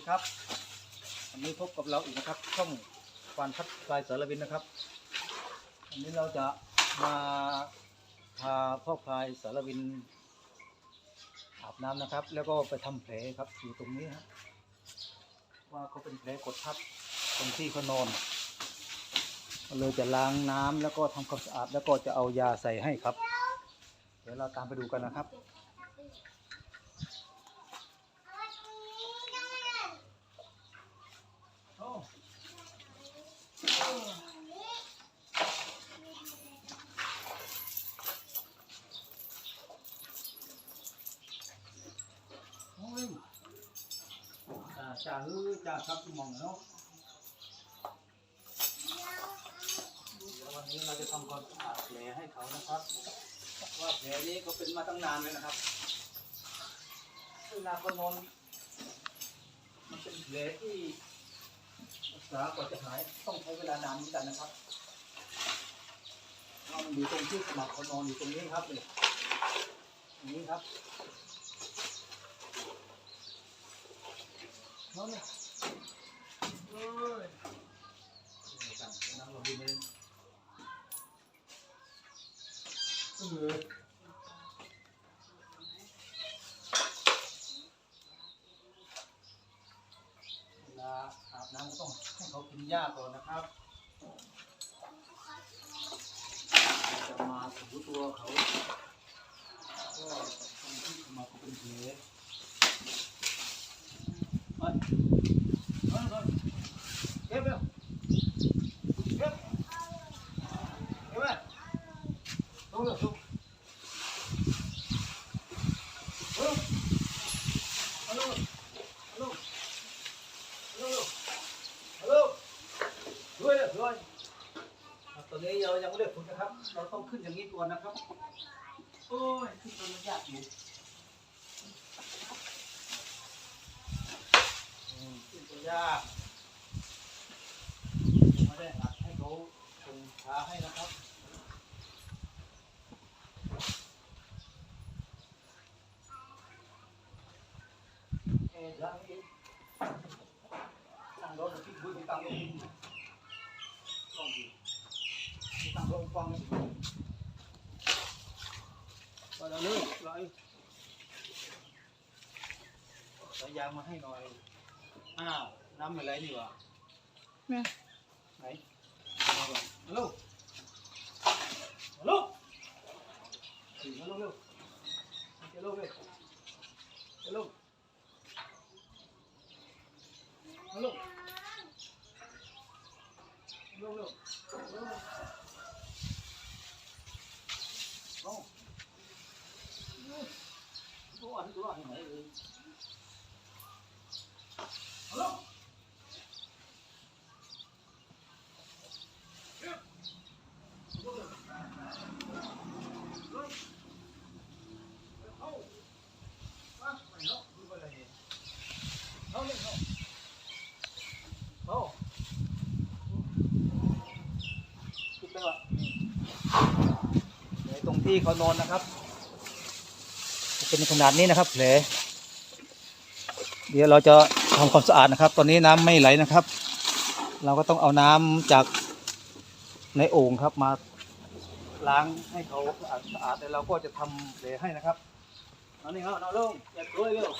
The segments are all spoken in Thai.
ดีครับวันนี้พบกับเราอีกนะครับ ช่องควานพัดลายสารวินนะครับวันนี้เราจะมาพาพ่อพลายสารวินอาบน้ำนะครับ แล้วก็ไปทำแผลครับอยู่ตรงนี้ฮะว่าเขาเป็นแผลกดทับตรงที่เขานอนก็เลยจะล้างน้ำแล้วก็ทำความสะอาดแล้วก็จะเอายาใส่ให้ครับ เดี๋ยวเราตามไปดูกันนะครับ โอ้โอ้ย จ่าจ่าฮือจ่าครับมองเนาะววันนี้เราจะทำความสะอาดแผลให้เขานะครับ ว่าแผลนี้ก็เป็นมาตั้งนานเลยนะครับเวลาเขานอนมันเป็นแผลที่รักษากว่าจะหายต้องใช้เวลานานเหมือนกันนะครับเพรามันอยู่ตรงที่สมัครเขานอนอยู่ตรงนี้ครับนี่ตรงนี้ครับ นอนเลยเอ้ยนี่ครับนั่งลงดินเลยเออเวลาอาบน้ำก็ต้องให้เขากินหญ้าก่อนนะครับจะมาถูตัวเขาก็ทำที่มาเป็นเพลไปไปไปเก็ ตอนนี้เรายังไม่ได้ฝึกนะครับ เราต้องขึ้นอย่างนี้ก่อนนะครับ โอ้ยขึ้นตรงนี้ยากอยู่อืมขึ้นตัว ยากยังไม่ได้อัดให้เขาส่งขาให้นะครับเอ๊ะยังอีกตั้งรถที่คุยที่ตั้งรถลองดูที่ตั้งรถฟังเลยไปแล้วนี่ไรสายยางมาให้หน่อย อ้าวน้ำอะไรนี่วะ แม่ ไหนฮัลโหลฮัลโหลฮัลโหลฮัลโหลเร็วฮัลโหลเร็วฮัลโหลฮัลโหล เร็วเร็วเร็วโอ้ตัวอันตัวอันไหนเลยฮัลโหลเอาเลยเอาเอา คิดไปว่าในตรง ที่เขานอนนะครับจะเป็นขนาดนี้นะครับแผลเดี๋ยวเราจะทำความสะอาดนะครับ ตอนนี้น้ำไม่ไหลนะครับ เราก็ต้องเอาน้ำจากในโอ่งครับมาล้างให้เขาสะอาดสะอาดแล้วเราก็จะทำแผลให้นะครับเอานี่ครับเอาลงอย่าด้วยเร็ว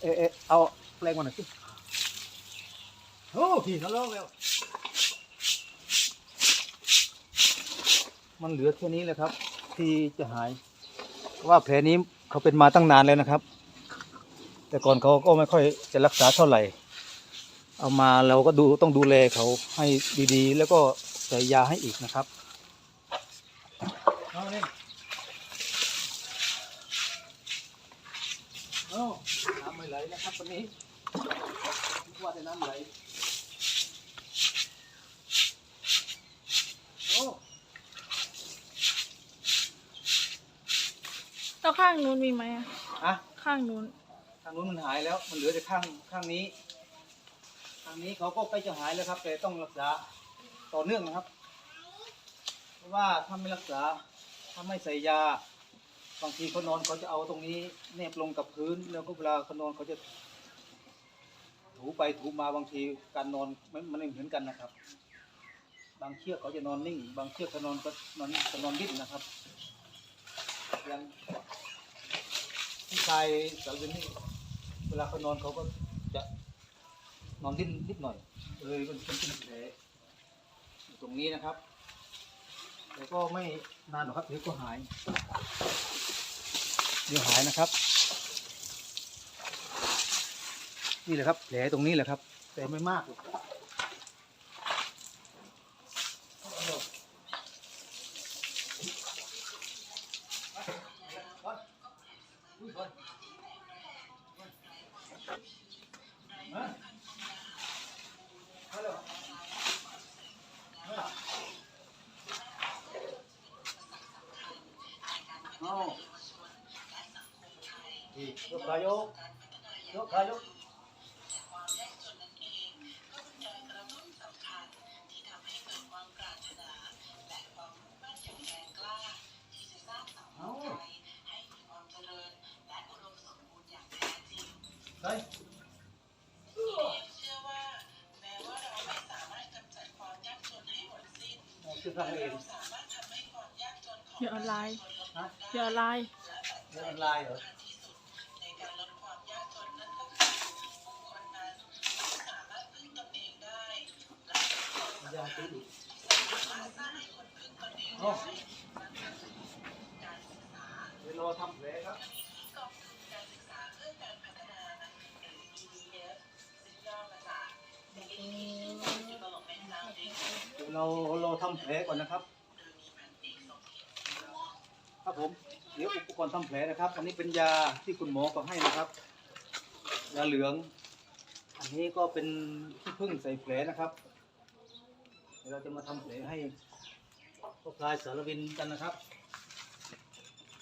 เอเอะเอาแปลงมาหน่อยสิโอ้พี่เอาลงเร็ว มันเหลือแค่นี้แหละครับ ที่จะหายว่าแผลนี้เขาเป็นมาตั้งนานแล้วนะครับ แต่ก่อนเขาก็ไม่ค่อยจะรักษาเท่าไหร่ เอามาเราก็ดูต้องดูแลเขาให้ดีๆ แล้วก็ใส่ยาให้อีกนะครับเอาเลยเอาน้ำไม่ไหลนะครับตอนนี้คิดว่าแต่น้ำไหลโอ้ แล้วข้างนู้นมีไหมอะอะข้างนู้นทางนู้นมันหายแล้ว มันเหลือแต่ข้างข้างนี้ข้างนี้เขาก็ใกล้จะหายแล้วครับ แต่ต้องรักษาต่อเนื่องนะครับ เพราะว่าถ้าไม่รักษาถ้าไม่ใส่ยา บางทีเขานอนเขาจะเอาตรงนี้แนบลงกับพื้น แล้วก็เวลาเขานอนเขาจะ ถูไปถูมาบางทีการนอนมันมันไม่เหมือนกันนะครับ บางเชือกเขาจะนอนนิ่ง บางเชือกเขานอนก็นอนจะนอนดิ้นนะครับอ ย่างผู้ชายสาวนี่เวลาเขานอนเขาก็จะนอนดิ้นนิดหน่อยเลยมันเป็นเป็นแผลอยู่ตรงนี้นะครับแต่ก็ไม่นานหรอกครับเดี๋ยวก็หายเดี๋ยวหายนะครับ นี่แหละครับแผลตรงนี้แหละครับ แต่ไม่มากหรอก ยกขายกยกขายกเอาไปเอาชื่อข้างเองเดี๋ยวออนไลน์ฮะเดี๋ยวออนไลน์เรื่องออนไลน์เหรอาตีอีกเอาเดี๋ยวรอทำแผลครับเดี๋ยวเราเราทำแผลก่อนนะครับ ครับผม เดี๋ยวอุปกรณ์ทำแผลนะครับ อันนี้เป็นยาที่คุณหมอก็ให้นะครับ ยาเหลือง อันนี้ก็เป็นที่พึ่งใส่แผลนะครับ เดี๋ยวเราจะมาทำแผลให้พวกพลายสารวินกันนะครับ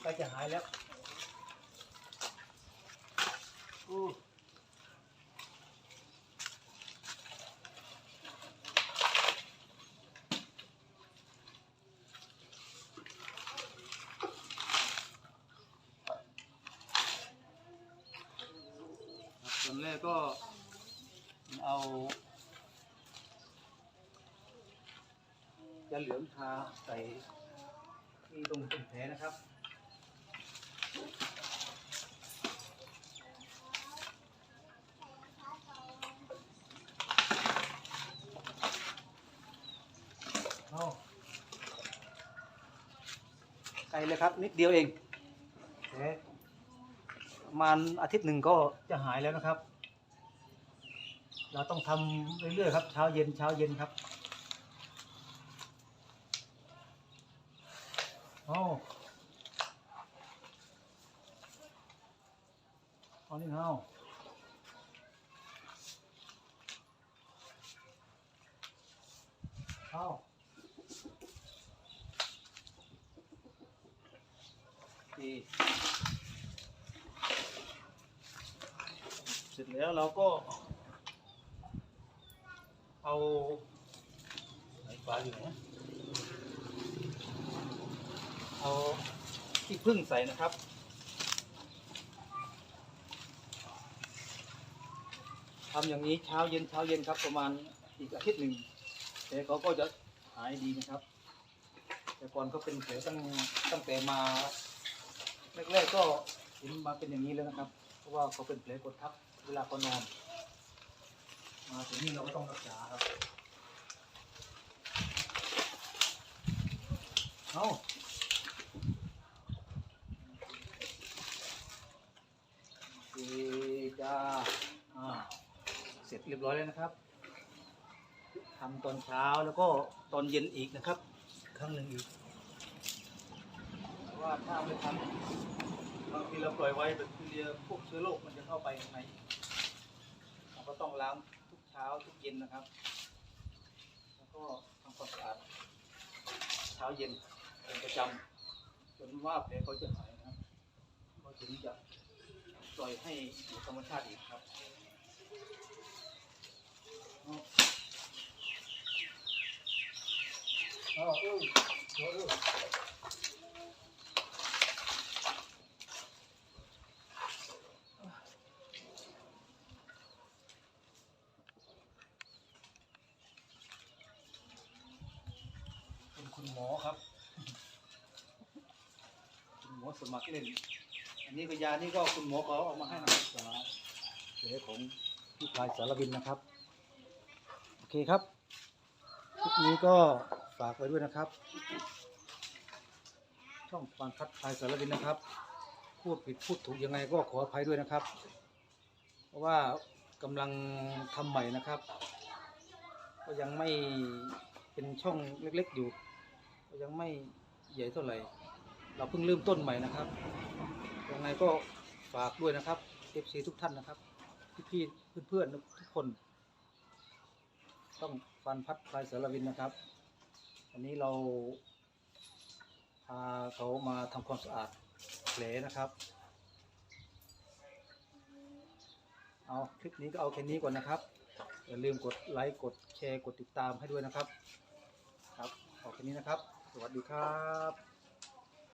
ใกล้จะหายแล้วอู้ส่วนแรกก็เอา ยาเหลืองทาใส่ที่ตรงเป็นแผลนะครับเอาไกลเลยครับ นิดเดียวเองประมาณอาทิตย์หนึ่งก็จะหายแล้วนะครับ เราต้องทำเรื่อยๆครับ เช้าเย็นเช้าเย็นครับ เอาเอานี่เอาเอาดีเสร็จแล้วเราก็ เอาไหนปลาอยู่ไหน เอาที่พึ่งใส่นะครับ ทำอย่างนี้เช้าเย็นเช้าเย็นครับ ประมาณอีกอาทิตย์หนึ่งแต่เขาก็จะหายดีนะครับ แต่ก่อนก็เป็นแผลตั้งตั้งแต่มาแรกๆก็เห็นมาเป็นอย่างนี้แล้วนะครับ เพราะว่าเขาเป็นแผลกดทับเวลาเขานอน มาถึงนี่เราก็ต้องรักษาครับ เอาดีจ้าอ่า เรียบร้อยแล้วนะครับทำตอนเช้าแล้วก็ตอนเย็นอีกนะครับ ครั้งหนึ่งอีกเพราะว่าถ้าไม่ทำบางทีเราปล่อยไว้แบคทีเรียพวกเชื้อโรคมันจะเข้าไปข้างในเราก็ต้องล้างทุกเช้าทุกเย็นนะครับ แล้วก็ทำความสะอาดเช้าเย็นเป็นประจำจนว่าแผลเขาจะหายนะครับเขาถึงจะปล่อยให้อยู่ธรรมชาติอีกครับ เป็นคุณหมอครับ คุณหมอสมัครเล่น อันนี้ก็ยานี่ก็คุณหมอเขาเอามาให้นะครับเสียของพี่ชายสารบินนะครับ เคครับคลิปนี้ก็ฝากไว้ด้วยนะครับ ช่องปานพัดพายสารบินนะครับ พูดผิดพูดถูกยังไงก็ขออภัยด้วยนะครับ เพราะว่ากำลังทำใหม่นะครับ ก็ยังไม่เป็นช่องเล็กๆอยู่ ก็ยังไม่ใหญ่เท่าไหร่ เราเพิ่งเริ่มต้นใหม่นะครับยังไงก็ฝากด้วยนะครับ FC ทุกท่านนะครับ พี่ๆเพื่อนๆทุกคน ต้องฟันพัดพลายสารวินนะครับ วันนี้เราพาเขามาทำความสะอาดแผลนะครับ เอาคลิปนี้ก็เอาแค่นี้ก่อนนะครับ อย่าลืมกดไลค์กดแชร์กดติดตามให้ด้วยนะครับ ครับเอาแค่นี้นะครับ สวัสดีครับ